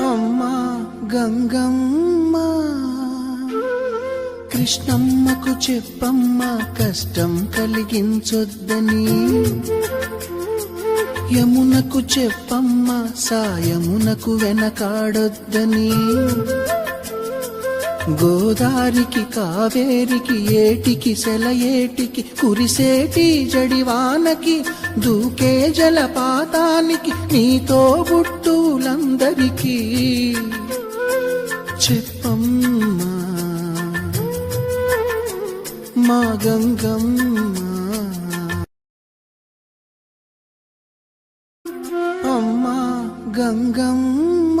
అమ్మా గంగమ్మ కృష్ణమ్మకు చెప్పమ్మా కష్టం కలిగించొద్దని. యమునకు చెప్పమ్మా సాయమునకు వెనకాడొద్దని. గోదారికి కావేరికి ఏటికి సెలయేటికి కురిసేటి జడివానకి దూకే జలపాతానికి నీతో బుట్టులందరికీ చెప్పమ్మా మా గంగమ్మ. అమ్మా గంగమ్మ.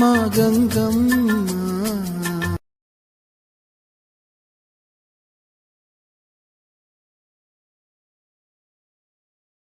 మా గంగమ్మ